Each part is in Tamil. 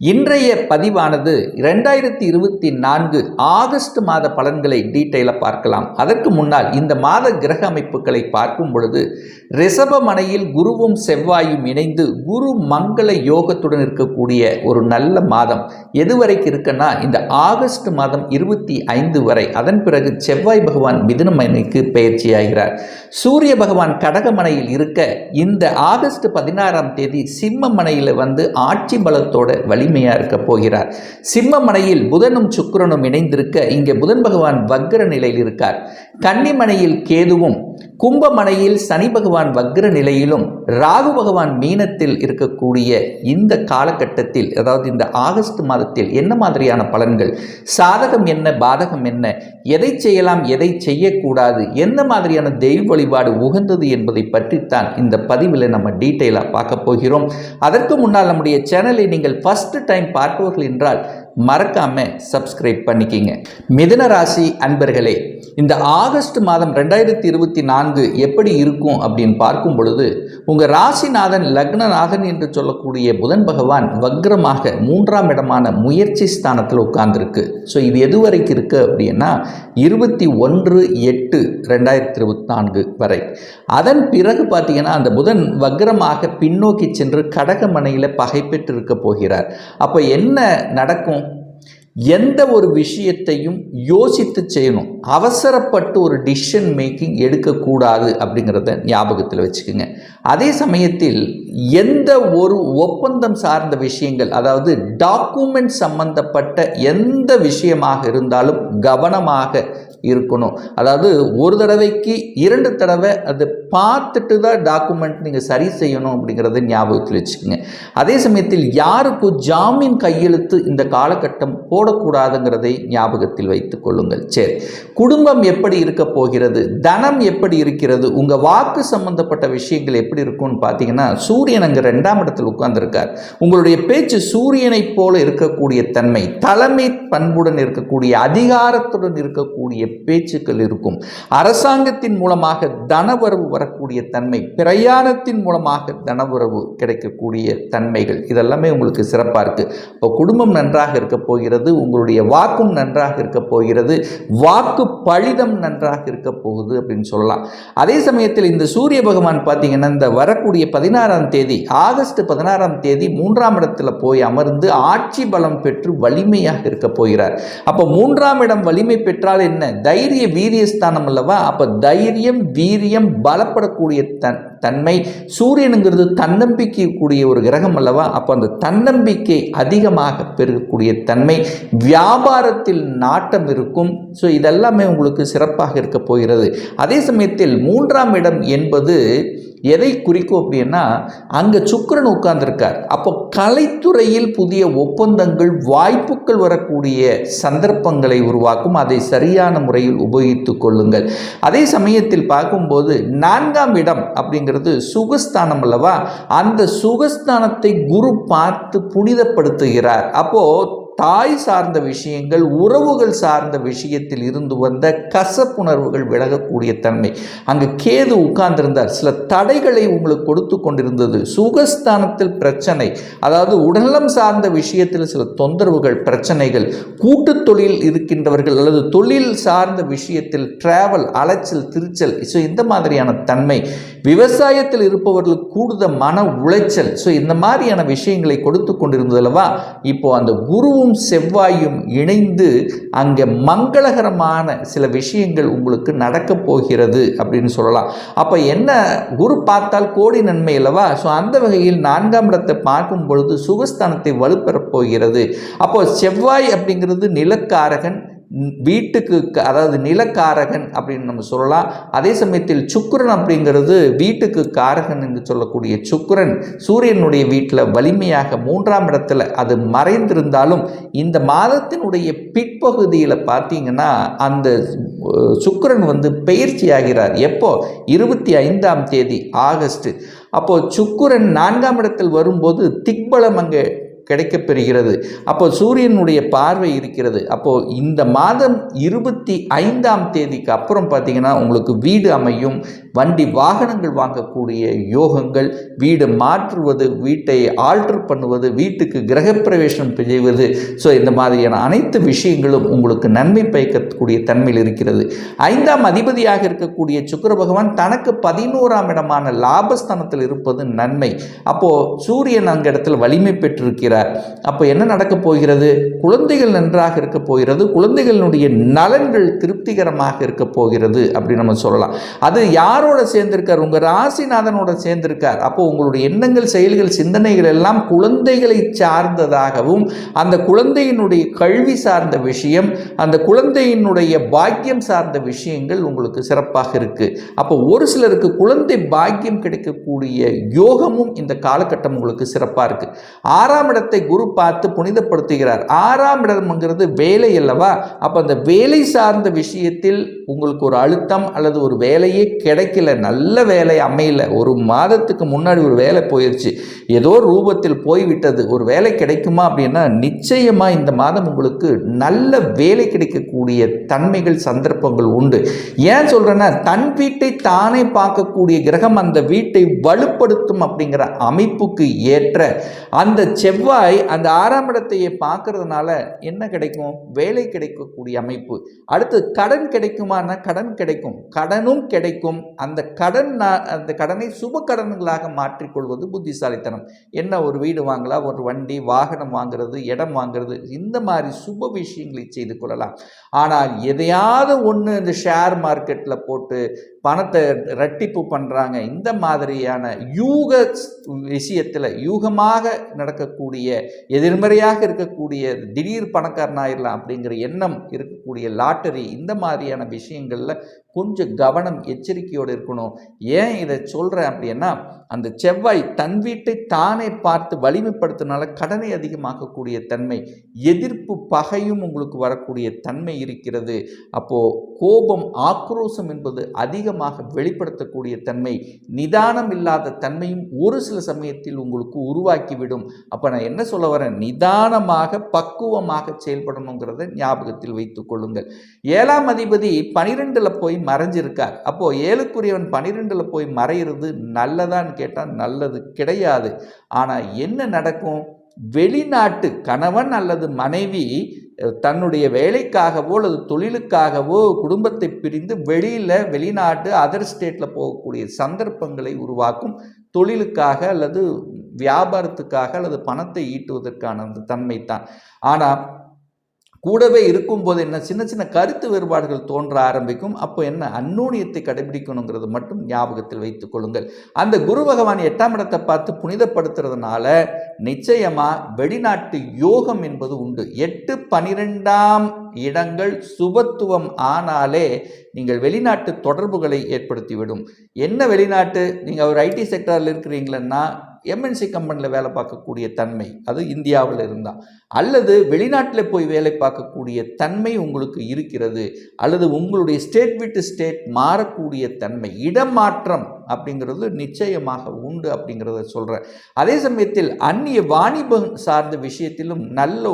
இன்றைய பதிவானது இரண்டாயிரத்தி இருபத்தி நான்கு ஆகஸ்ட் மாத பலன்களை டீட்டெயிலாக பார்க்கலாம். அதற்கு முன்னால் இந்த மாத கிரக அமைப்புகளை பார்க்கும் பொழுது ரிஷபமனையில் குருவும் செவ்வாயும் இணைந்து குரு மங்கள யோகத்துடன் இருக்கக்கூடிய ஒரு நல்ல மாதம். எதுவரைக்கு இருக்குன்னா இந்த ஆகஸ்ட் மாதம் இருபத்தி ஐந்து வரை. அதன் பிறகு செவ்வாய் பகவான் மிதுனமனைக்கு பயிற்சியாகிறார் சூரிய பகவான் கடகமனையில் இருக்க இந்த ஆகஸ்ட் பதினாறாம் தேதி சிம்மமனையில் வந்து ஆட்சி பலத்தோட வழி வலிமையாக இருக்க போகிறார். சிம்மமனையில் புதனும் சுக்கிரனும் இணைந்திருக்க இங்கே புதன் பகவான் வக்ர நிலையில் இருக்கார். கன்னிமனையில் கேதுவும் கும்பமனையில் சனி பகவான் வக்ர நிலையிலும் ராகு பகவான் மீனத்தில் இருக்கக்கூடிய இந்த காலகட்டத்தில் அதாவது இந்த ஆகஸ்ட் மாதத்தில் என்ன மாதிரியான பலன்கள்? சாதகம் என்ன பாதகம் என்ன? எதை செய்யலாம் எதை செய்யக்கூடாது? என்ன மாதிரியான தெய்வ வழிபாடு உகந்தது என்பதை பற்றித்தான் இந்த பதிவில் நம்ம டீட்டெயிலாக பார்க்க போகிறோம். அதற்கு முன்னால் நம்முடைய சேனலை நீங்கள் ஃபஸ்ட்டு டைம் பார்ப்பவர்கள் என்றால் மறக்காம சப்ஸ்கிரைப் பண்ணிக்கிங்க. மிதுன ராசி அன்பர்களே இந்த ஆகஸ்ட் மாதம் ரெண்டாயிரத்தி இருபத்தி நான்கு எப்படி இருக்கும் அப்படின்னு பார்க்கும் பொழுது உங்கள் ராசிநாதன் லக்னநாதன் என்று சொல்லக்கூடிய புதன் பகவான் வக்ரமாக மூன்றாம் இடமான முயற்சி ஸ்தானத்தில் உட்கார்ந்துருக்கு. ஸோ இது எது வரைக்கும் இருக்குது அப்படின்னா இருபத்தி ஒன்று எட்டு ரெண்டாயிரத்தி இருபத்தி நான்கு வரை. அதன் பிறகு பார்த்தீங்கன்னா அந்த புதன் வக்ரமாக பின்னோக்கி சென்று கடகமனையில் பகை பெற்று இருக்க போகிறார். அப்போ என்ன நடக்கும்? எந்த ஒரு விஷயத்தையும் யோசித்து செய்யணும். அவசரப்பட்டு ஒரு டிசிஷன் மேக்கிங் எடுக்கக்கூடாது அப்படிங்கிறத ஞாபகத்தில் வச்சுக்கோங்க. அதே சமயத்தில் எந்த ஒரு ஒப்பந்தம் சார்ந்த விஷயங்கள் அதாவது டாக்குமெண்ட் சம்பந்தப்பட்ட எந்த விஷயமாக இருந்தாலும் கவனமாக இருக்கணும். அதாவது ஒரு தடவைக்கு இரண்டு தடவை அது பார்த்துட்டு தான் டாக்குமெண்ட் நீங்கள் சரி செய்யணும் அப்படிங்கிறத ஞாபகத்தில் வச்சுக்கோங்க. அதே சமயத்தில் யாருக்கும் ஜாமீன் கையெழுத்து இந்த காலகட்டம் போடக்கூடாதுங்கிறதை ஞாபகத்தில் வைத்துக் கொள்ளுங்கள். சரி. குடும்பம் எப்படி இருக்க போகிறது? தனம் எப்படி இருக்கிறது? உங்கள் வாக்கு சம்பந்தப்பட்ட விஷயங்கள் எப்படி இருக்கும்னு பார்த்தீங்கன்னா சூரியன் அங்கே ரெண்டாம் இடத்தில் உட்கார்ந்துருக்கார். உங்களுடைய பேச்சு சூரியனைப் போல இருக்கக்கூடிய தன்மை தலைமை பண்புடன் இருக்கக்கூடிய அதிகாரத்துடன் இருக்கக்கூடிய பேச்சுக்கள் இருக்கும். அரசாங்கத்தின் மூலமாக தனவரவு வரக்கூடிய தன்மை பிரயாணத்தின் மூலமாக தனவரவு கிடைக்கக்கூடிய தன்மைகள் இதெல்லாமே உங்களுக்கு சிறப்பாக இருக்குது இப்போ குடும்பம் நன்றாக இருக்க போகிறது உங்களுடைய வாக்கும் நன்றாக இருக்க போகிறது வாக்கு பழிதம் நன்றாக இருக்க போகுது அப்படின்னு சொல்லலாம். அதே சமயத்தில் இந்த சூரிய பகவான் பார்த்தீங்கன்னா இந்த வரக்கூடிய பதினாறாம் தேதி ஆகஸ்ட் பதினாறாம் தேதி மூன்றாம் இடத்துல போய் அமர்ந்து ஆட்சி பலம் பெற்று வலிமையாக இருக்க போகிறார். அப்போ மூன்றாம் இடம் வலிமை பெற்றால் என்ன? தைரிய வீரியஸ்தானம் அல்லவா? அப்போ தைரியம் வீரியம் பலப்படக்கூடிய தன் தன்மை சூரியனுங்கிறது தன்னம்பிக்கை கூடிய ஒரு கிரகம் அல்லவா? அப்போ அந்த தன்னம்பிக்கை அதிகமாக பெருகக்கூடிய தன்மை வியாபாரத்தில் நாட்டம் இருக்கும். ஸோ இதெல்லாமே உங்களுக்கு சிறப்பாக இருக்க போகிறது. அதே சமயத்தில் மூன்றாம் இடம் என்பது எதை குறிக்கும் அப்படின்னா அங்கே சுக்கரன் உட்கார்ந்துருக்கார். அப்போ கலைத்துறையில் புதிய ஒப்பந்தங்கள் வாய்ப்புகள் வரக்கூடிய சந்தர்ப்பங்களை உருவாக்கும். அதை சரியான முறையில் உபயோகித்து கொள்ளுங்கள். அதே சமயத்தில் பார்க்கும்போது நான்காம் இடம் அப்படிங்கிறது சுகஸ்தானம் அல்லவா? அந்த சுகஸ்தானத்தை குரு பார்த்து புனிதப்படுத்துகிறார். அப்போது தாய் சார்ந்த விஷயங்கள் உறவுகள் சார்ந்த விஷயத்தில் இருந்து வந்த கசப்புணர்வுகள் விலகக்கூடிய தன்மை. அங்கு கேது உட்கார்ந்திருந்தார். சில தடைகளை உங்களுக்கு கொடுத்து கொண்டிருந்தது. சுகஸ்தானத்தில் பிரச்சனை அதாவது உடல்நலம் சார்ந்த விஷயத்தில் சில தொந்தரவுகள் பிரச்சனைகள் கூட்டு தொழில் இருக்கின்றவர்கள் அல்லது தொழில் சார்ந்த விஷயத்தில் டிராவல் அலைச்சல் திருச்சல் ஸோ இந்த மாதிரியான தன்மை. விவசாயத்தில் இருப்பவர்களுக்கு கூடுதல் மன உளைச்சல் ஸோ இந்த மாதிரியான விஷயங்களை கொடுத்து கொண்டிருந்தது அல்லவா? இப்போ அந்த குருவும் குருவும் செவ்வாயும் இணைந்து அங்கே மங்களகரமான சில விஷயங்கள் உங்களுக்கு நடக்கப் போகிறது அப்படின்னு சொல்லலாம். அப்போ என்ன? குரு பார்த்தால் கோடி நன்மை அல்லவா? ஸோ அந்த வகையில் நான்காம் இடத்தை பார்க்கும் பொழுது சுகஸ்தானத்தை வலுப்பெறப் போகிறது. அப்போ செவ்வாய் அப்படிங்கிறது நிலக்காரகன் வீட்டுக்கு அதாவது நிலக்காரகன் அப்படின்னு நம்ம சொல்லலாம். அதே சமயத்தில் சுக்கரன் அப்படிங்கிறது வீட்டுக்கு காரகன் என்று சொல்லக்கூடிய சுக்கரன் சூரியனுடைய வீட்டில் வலிமையாக மூன்றாம் இடத்துல அது மறைந்திருந்தாலும் இந்த மாதத்தினுடைய பிற்பகுதியில் பார்த்தீங்கன்னா அந்த சுக்கரன் வந்து பயிற்சி ஆகிறார். எப்போ? இருபத்தி ஐந்தாம் தேதி ஆகஸ்ட். அப்போது சுக்குரன் நான்காம் இடத்தில் வரும்போது திக்பலம் அங்கே கிடைக்கப்பெறுகிறது. அப்போ சூரியனுடைய பார்வை இருக்கிறது. அப்போ இந்த மாதம் இருபத்தி ஐந்தாம் தேதிக்கு அப்புறம் பார்த்தீங்கன்னா உங்களுக்கு வீடு அமையும். வண்டி வாகனங்கள் வாங்கக்கூடிய யோகங்கள் வீடு மாற்றுவது வீட்டை ஆல்டர் பண்ணுவது வீட்டுக்கு கிரகப்பிரவேசம் செய்வது. ஸோ இந்த மாதிரியான அனைத்து விஷயங்களும் உங்களுக்கு நன்மை பயக்கக்கூடிய தன்மையில் இருக்கிறது. ஐந்தாம் அதிபதியாக இருக்கக்கூடிய சுக்கர பகவான் தனக்கு பதினோராம் இடமான லாபஸ்தானத்தில் இருப்பது நன்மை. அப்போ சூரியன் அங்க இடத்தில் வலிமை பெற்றிருக்கிறார். அப்போ என்ன நடக்கப் போகிறது? குழந்தைகள் நன்றாக இருக்க போகிறது. குழந்தைகளுடைய நலன்கள் திருப்திகரமாக இருக்க போகிறது அப்படின்னு நம்ம சொல்லலாம். அது யாரோட சேர்ந்திருக்கார்? உங்கள் ராசிநாதனோட சேர்ந்திருக்கார். அப்போ உங்களுடைய எண்ணங்கள் செயல்கள் சிந்தனைகள் எல்லாம் குழந்தைகளை சார்ந்ததாகவும் அந்த குழந்தையினுடைய கல்வி சார்ந்த விஷயம் அந்த குழந்தையினுடைய பாக்கியம் சார்ந்த விஷயங்கள் உங்களுக்கு சிறப்பாக இருக்குது அப்போ ஒரு சிலருக்கு குழந்தை பாக்கியம் கிடைக்கக்கூடிய யோகமும் இந்த காலகட்டம் உங்களுக்கு சிறப்பாக இருக்குது ஆறாம் இடத்தை குரு பார்த்து புனிதப்படுத்துகிறார். ஆறாம் இடம்ங்கிறது வேலை அல்லவா? அப்போ அந்த வேலை சார்ந்த விஷயத்தில் உங்களுக்கு ஒரு அழுத்தம் அல்லது ஒரு வேலையே கிடைக்கல நல்ல வேலை அமையல ஒரு மாதத்துக்கு முன்னாடி ஒரு வேலை போயிடுச்சு ஏதோ ரூபத்தில் போய்விட்டது ஒரு வேலை கிடைக்குமா அப்படின்னா நிச்சயமா இந்த மாதம் உங்களுக்கு நல்ல வேலை கிடைக்கக்கூடிய தன்மைகள் சந்தர்ப்பங்கள் உண்டு. ஏன் சொல்கிறேன்னா தன் வீட்டை தானே பார்க்கக்கூடிய கிரகம் அந்த வீட்டை வலுப்படுத்தும் அப்படிங்கிற அமைப்புக்கு ஏற்ற அந்த செவ்வாய் அந்த ஆறாம் இடத்தையே பார்க்கறதுனால என்ன கிடைக்கும்? வேலை கிடைக்கக்கூடிய அமைப்பு. அடுத்து கடன் கிடைக்குமானா கடன் கிடைக்கும். கடனும் கிடைக்கும். அந்த கடன் அந்த கடனை சுப கடன்களாக மாற்றிக்கொள்வது புத்திசாலித்தனம். என்ன ஒரு வீடு வாங்கலாம் ஒரு வண்டி வாகனம் வாங்குறது இடம் வாங்குறது இந்த மாதிரி சுப விஷயங்களை செய்து கொள்ளலாம். ஆனால் எதையாவது ஒன்று இந்த ஷேர் மார்க்கெட்டில் போட்டு பணத்தை ரட்டிப்பு பண்ணுறாங்க இந்த மாதிரியான யூக விஷயத்தில் யூகமாக நடக்கக்கூடிய எதிர்மறையாக இருக்கக்கூடிய திடீர் பணக்காரனாயிடலாம் அப்படிங்கிற எண்ணம் இருக்கக்கூடிய லாட்டரி இந்த மாதிரியான விஷயங்களில் கொஞ்சம் கவனம் எச்சரிக்கையோடு இருக்கணும். ஏன் இதை சொல்கிறேன் அப்படின்னா அந்த செவ்வாய் தன் வீட்டை தானே பார்த்து வலிமைப்படுத்தினால கடனை அதிகமாக்கக்கூடிய தன்மை எதிர்ப்பு பகையும் உங்களுக்கு வரக்கூடிய தன்மை இருக்கிறது. அப்போது கோபம் ஆக்ரோஷம் என்பது அதிகமாக வெளிப்படுத்தக்கூடிய தன்மை நிதானம் இல்லாத தன்மையும் ஒரு சில சமயத்தில் உங்களுக்கு உருவாக்கிவிடும். அப்போ நான் என்ன சொல்ல வரேன்? நிதானமாக பக்குவமாக செயல்படணுங்கிறத ஞாபகத்தில் வைத்துக் கொள்ளுங்கள். ஏழாம் அதிபதி பனிரெண்டில் போய் மறைஞ்சிருக்கார். அப்போது ஏழுக்குரியவன் பனிரெண்டில் போய் மறையிறது நல்லதான்னு கேட்டால் நல்லது கிடையாது. ஆனால் என்ன நடக்கும்? வெளிநாட்டு கணவன் அல்லது மனைவி தன்னுடைய வேலைக்காகவோ அல்லது தொழிலுக்காகவோ குடும்பத்தை பிரிந்து வெளியில் வெளிநாட்டு அதர் ஸ்டேட்டில் போகக்கூடிய சந்தர்ப்பங்களை உருவாக்கும் தொழிலுக்காக அல்லது வியாபாரத்துக்காக அல்லது பணத்தை ஈட்டுவதற்கான அந்த தன்மை தான் ஆனால் கூடவே இருக்கும்போது என்ன சின்ன சின்ன கருத்து வேறுபாடுகள் தோன்ற ஆரம்பிக்கும். அப்போ என்ன? அந்நூனியத்தை கடைபிடிக்கணுங்கிறது மட்டும் ஞாபகத்தில் வைத்துக் கொள்ளுங்கள். அந்த குரு பகவான் எட்டாம் இடத்தை பார்த்து புனிதப்படுத்துறதுனால நிச்சயமா வெளிநாட்டு யோகம் என்பது உண்டு. எட்டு பனிரெண்டாம் இடங்கள் சுபத்துவம் ஆனாலே நீங்கள் வெளிநாட்டு தொடர்புகளை ஏற்படுத்திவிடும். என்ன வெளிநாட்டு? நீங்கள் ஒரு ஐடி செக்டாரில் இருக்கிறீங்களன்னா எம்என்சி கம்பெனியில் வேலை பார்க்கக்கூடிய தன்மை அது இந்தியாவில் இருந்தால் அல்லது வெளிநாட்டில் போய் வேலை பார்க்கக்கூடிய தன்மை உங்களுக்கு இருக்கிறது. அல்லது உங்களுடைய ஸ்டேட் விட்டு ஸ்டேட் மாறக்கூடிய தன்மை இடமாற்றம் அப்படிங்கிறது நிச்சயமாக உண்டு அப்படிங்கிறத சொல்கிறேன் அதே சமயத்தில் அந்நிய வாணிபம் சார்ந்த விஷயத்திலும் நல்ல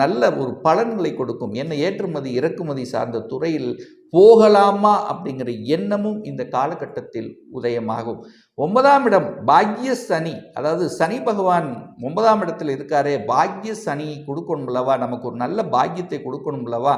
நல்ல ஒரு பலன்களை கொடுக்கும். என்ன ஏற்றுமதி இறக்குமதி சார்ந்த துறையில் போகலாமா அப்படிங்கிற எண்ணமும் இந்த காலகட்டத்தில் உதயமாகும். ஒன்பதாம் இடம் பாக்ய சனி. அதாவது சனி பகவான் ஒன்பதாம் இடத்துல இருக்காரே பாக்ய சனி கொடுக்கணும்லவா நமக்கு ஒரு நல்ல பாக்கியத்தை கொடுக்கணும்லவா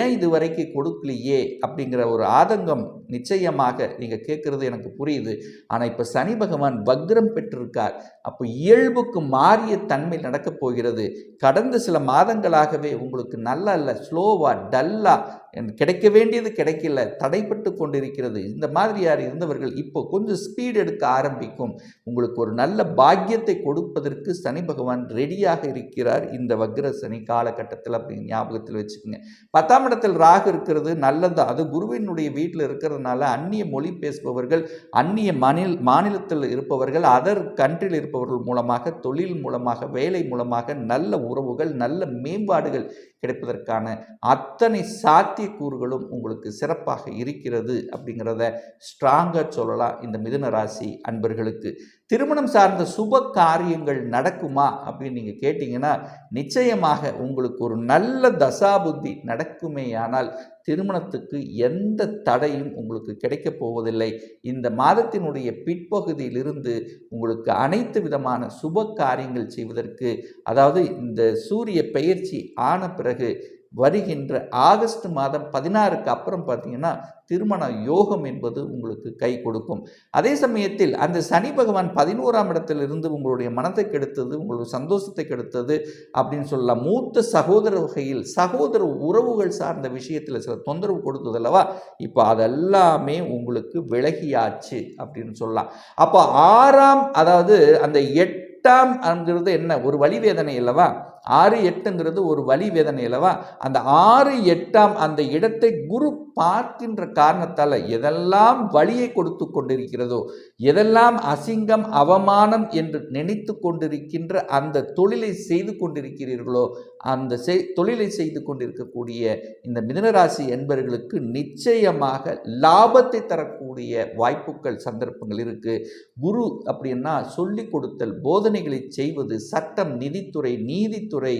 ஏன் இது வரைக்கும் கொடுக்கலையே அப்படிங்கிற ஒரு ஆதங்கம் நிச்சயமாக நீங்கள் கேட்குறது எனக்கு புரியுது. ஆனால் இப்போ சனி பகவான் வக்ரம் பெற்றிருக்கார். அப்போ இயல்புக்கு மாறிய தன்மை நடக்கப் போகிறது. கடந்த சில மாதங்களாகவே உங்களுக்கு நல்லா இல்லை ஸ்லோவாக டல்லாக கிடைக்க வேண்டியது கிடைக்கல தடைப்பட்டு கொண்டிருக்கிறது. இந்த மாதிரி யார் இருந்தவர்கள் இப்போ கொஞ்சம் ஸ்பீடு எடுக்க ஆரம்பிக்கும். உங்களுக்கு ஒரு நல்ல பாக்கியத்தை கொடுப்பதற்கு சனி பகவான் ரெடியாக இருக்கிறார். இந்த வக்ர சனி காலகட்டத்தில் அப்படின்னு ஞாபகத்தில் வச்சுக்கோங்க. பத்தாம் இடத்தில் ராகு இருக்கிறது நல்லது. அது குருவினுடைய வீட்டில் இருக்கிறதுனால அந்நிய மொழி பேசுபவர்கள் அந்நிய மாநில மாநிலத்தில் இருப்பவர்கள் அதர் கண்ட்ரியில் இருப்பவர்கள் மூலமாக தொழில் மூலமாக வேலை மூலமாக நல்ல உறவுகள் நல்ல மேம்பாடுகள் கிடைப்பதற்கான அத்தனை சாத்திய சாத்தியக்கூறுகளும் உங்களுக்கு சிறப்பாக இருக்கிறது அப்படிங்கிறத ஸ்ட்ராங்காக சொல்லலாம் இந்த மிதுன ராசி அன்பர்களுக்கு. திருமணம் சார்ந்த சுப காரியங்கள் நடக்குமா அப்படின்னு நீங்கள் கேட்டிங்கன்னா நிச்சயமாக உங்களுக்கு ஒரு நல்ல தசாபுத்தி நடக்குமேயானால் திருமணத்துக்கு எந்த தடையும் உங்களுக்கு கிடைக்கப் போவதில்லை. இந்த மாதத்தினுடைய பிற்பகுதியிலிருந்து உங்களுக்கு அனைத்து விதமான சுப காரியங்கள் செய்வதற்கு அதாவது இந்த சூரிய பெயர்ச்சி ஆன பிறகு வருகின்ற ஆகஸ்ட் மாதம் பதினாறுக்கு அப்புறம் பார்த்தீங்கன்னா திருமண யோகம் என்பது உங்களுக்கு கை கொடுக்கும். அதே சமயத்தில் அந்த சனி பகவான் பதினோராம் இடத்திலிருந்து உங்களுடைய மனத்தை கெடுத்தது உங்களுடைய சந்தோஷத்தை கெடுத்தது அப்படின்னு சொல்லலாம். மூத்த சகோதர வகையில் சகோதர உறவுகள் சார்ந்த விஷயத்தில் சில தொந்தரவு கொடுத்தது அல்லவா? இப்போ அதெல்லாமே உங்களுக்கு விலகியாச்சு அப்படின்னு சொல்லலாம். அப்போ ஆறாம் அதாவது அந்த எட்டாம் அங்கிறது என்ன? ஒரு வழி வேதனை அல்லவா? ஆறு எட்டுங்கிறது ஒரு வழி வேதனை அல்லவா? அந்த ஆறு எட்டாம் அந்த இடத்தை குரு பார்க்கின்ற காரணத்தால் எதெல்லாம் வழியை கொடுத்து கொண்டிருக்கிறதோ எதெல்லாம் அசிங்கம் அவமானம் என்று நினைத்து கொண்டிருக்கின்ற அந்த தொழிலை செய்து கொண்டிருக்கிறீர்களோ அந்த செய் தொழிலை செய்து கொண்டிருக்கக்கூடிய இந்த மிதனராசி என்பவர்களுக்கு நிச்சயமாக லாபத்தை தரக்கூடிய வாய்ப்புகள் சந்தர்ப்பங்கள் இருக்குது குரு அப்படின்னா சொல்லிக் கொடுத்தல் போதனைகளை செய்வது சட்டம் நிதித்துறை நீதித்துறை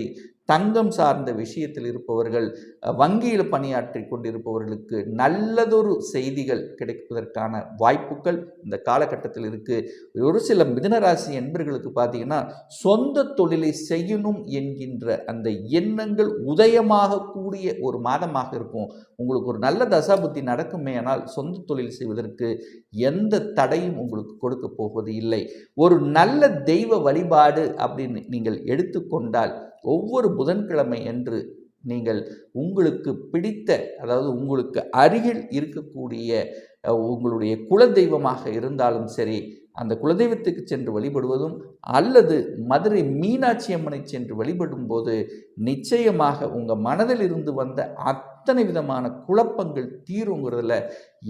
தங்கம் சார்ந்த விஷயத்தில் இருப்பவர்கள் வங்கியில் பணியாற்றி கொண்டிருப்பவர்களுக்கு நல்லதொரு செய்திகள் கிடைப்பதற்கான வாய்ப்புகள் இந்த காலகட்டத்தில் இருக்குது ஒரு சில மிதனராசி என்பர்களுக்கு பார்த்தீங்கன்னா சொந்த தொழிலை செய்யணும் என்கின்ற அந்த எண்ணங்கள் உதயமாக கூடிய ஒரு மாதமாக இருக்கும். உங்களுக்கு ஒரு நல்ல தசாபுத்தி நடக்குமே ஆனால் சொந்த தொழில் செய்வதற்கு எந்த தடையும் உங்களுக்கு கொடுக்க போவது இல்லை. ஒரு நல்ல தெய்வ வழிபாடு அப்படின்னு நீங்கள் எடுத்துக்கொண்டால் ஒவ்வொரு புதன்கிழமை என்று நீங்கள் உங்களுக்கு பிடித்த அதாவது உங்களுக்கு அருகில் இருக்கக்கூடிய உங்களுடைய குலதெய்வமாக இருந்தாலும் சரி அந்த குலதெய்வத்துக்கு சென்று வழிபடுவதும் அல்லது மதுரை மீனாட்சி அம்மனை சென்று வழிபடும் போது நிச்சயமாக உங்கள் மனதில் இருந்து வந்த அத்தனை விதமான குழப்பங்கள் தீருங்கிறதுல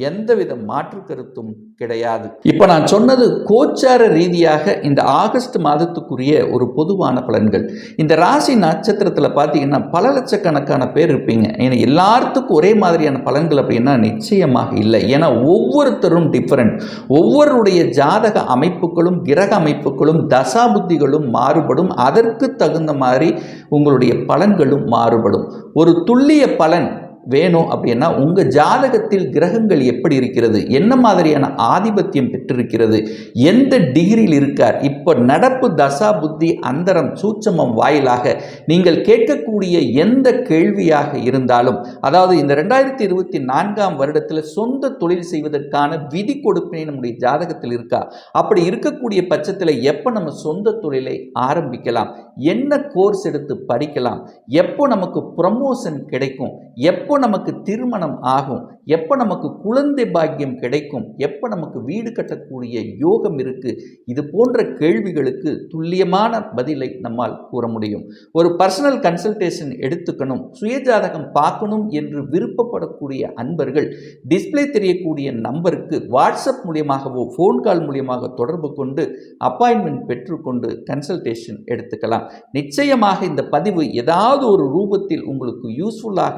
எந்தவித மாற்று கருத்தும் கிடையாது. இப்போ நான் சொன்னது கோச்சார ரீதியாக இந்த ஆகஸ்ட் மாதத்துக்குரிய ஒரு பொதுவான பலன்கள். இந்த ராசி நட்சத்திரத்தில் பார்த்தீங்கன்னா பல லட்சக்கணக்கான பேர் இருப்பீங்க. ஏன்னா எல்லாத்துக்கும் ஒரே மாதிரியான பலன்கள் அப்படின்னா நிச்சயமாக இல்லை. ஏன்னா ஒவ்வொருத்தரும் டிஃப்ரெண்ட் ஒவ்வொருடைய ஜாதக அமைப்புகளும் கிரக அமைப்புகளும் தசாபுத்திகளும் மாறுபடும். அதற்கு தகுந்த மாதிரி உங்களுடைய பலன்களும் மாறுபடும். ஒரு துல்லிய பலன் வேணும் அப்படின்னா உங்கள் ஜாதகத்தில் கிரகங்கள் எப்படி இருக்கிறது? என்ன மாதிரியான ஆதிபத்தியம் பெற்றிருக்கிறது? எந்த டிகிரியில் இருக்கார்? இப்போ நடப்பு தசா புத்தி அந்தரம் சூட்சமம் வாயிலாக நீங்கள் கேட்கக்கூடிய எந்த கேள்வியாக இருந்தாலும் அதாவது இந்த ரெண்டாயிரத்தி இருபத்தி நான்காம் வருடத்தில் சொந்த தொழில் செய்வதற்கான விதி கொடுப்பினை நம்முடைய ஜாதகத்தில் இருக்கா? அப்படி இருக்கக்கூடிய பட்சத்தில் எப்போ நம்ம சொந்த தொழிலை ஆரம்பிக்கலாம்? என்ன கோர்ஸ் எடுத்து படிக்கலாம்? எப்போ நமக்கு ப்ரமோஷன் கிடைக்கும்? எப்போ எப்போ நமக்கு திருமணம் ஆகும் எப்போ நமக்கு குழந்தை பாக்கியம் கிடைக்கும் எப்போ நமக்கு வீடு கட்டக்கூடிய யோகம் இருக்குது இது போன்ற கேள்விகளுக்கு துல்லியமான பதிலை நம்மால் கூற முடியும். ஒரு பர்சனல் கன்சல்டேஷன் எடுத்துக்கணும் சுயஜாதகம் பார்க்கணும் என்று விருப்பப்படக்கூடிய அன்பர்கள் டிஸ்பிளே தெரியக்கூடிய நம்பருக்கு வாட்ஸ்அப் மூலியமாகவோ ஃபோன் கால் மூலியமாக தொடர்பு கொண்டு அப்பாயின்மெண்ட் பெற்றுக்கொண்டு கன்சல்டேஷன் எடுத்துக்கலாம். நிச்சயமாக இந்த பதிவு ஏதாவது ஒரு ரூபத்தில் உங்களுக்கு யூஸ்ஃபுல்லாக